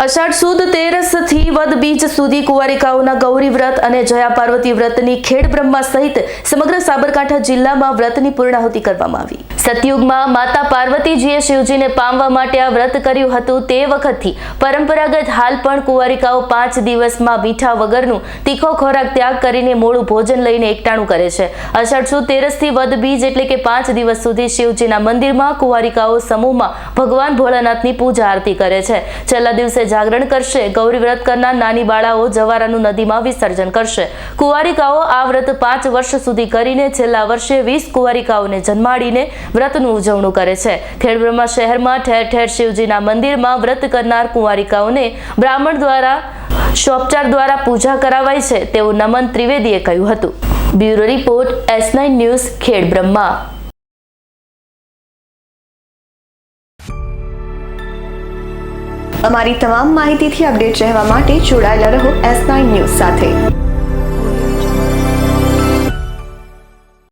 અષાઢ સુદ તેરસથી વદ બીજ સુધી કુંવારિકાઓના ગૌરી વ્રત અને જયા પાર્વતી વ્રતની ખેડ બ્રહ્મા સહિત સમગ્ર સાબરકાંઠા જિલ્લામાં વ્રતની પૂર્ણાહુતિ કરવામાં આવી. સતયુગમાં માતા પાર્વતીજીએ શિવજીને પામવા માટે આ વ્રત કર્યું હતું તે વખતથી પરંપરાગત હાલ પણ કુંવારિકાઓ પાંચ દિવસમાં મીઠા વગરનું તીખો ખોરાક ત્યાગ કરીને મોડું ભોજન લઈને એકટાણું કરે છે. અષાઢ સુદ તેરસથી વદ બીજ એટલે કે પાંચ દિવસ સુધી શિવજીના મંદિરમાં કુંવારિકાઓ સમૂહમાં ભગવાન ભોળાનાથની પૂજા આરતી કરે છે. છેલ્લા દિવસે જાગરણ કરશે, ગૌરી વ્રત કરનાર નાની બાળાઓ જવારાનું નદીમાં વિસર્જન કરશે. કુંવારિકાઓ આ વ્રત પાંચ વર્ષ સુધી કરીને છેલ્લા વર્ષે વીસ કુંવારિકાઓને જન્માડીને વ્રતનું ઉજવણું કરે છે. ખેડબ્રહ્મા શહેરમાં ઠેર ઠેર શિવજીના મંદિરમાં વ્રત કરનાર કુંવારિકાઓને બ્રાહ્મણ દ્વારા શોપચાર દ્વારા પૂજા કરાવાય છે તેવું નમન ત્રિવેદીએ કહ્યું હતું. Bureau report, S nine news, Khedbrahma. અમારી તમામ માહિતીથી અપડેટ રહેવા માટે જોડાયેલા રહો એસ નાઇન ન્યૂઝ સાથે.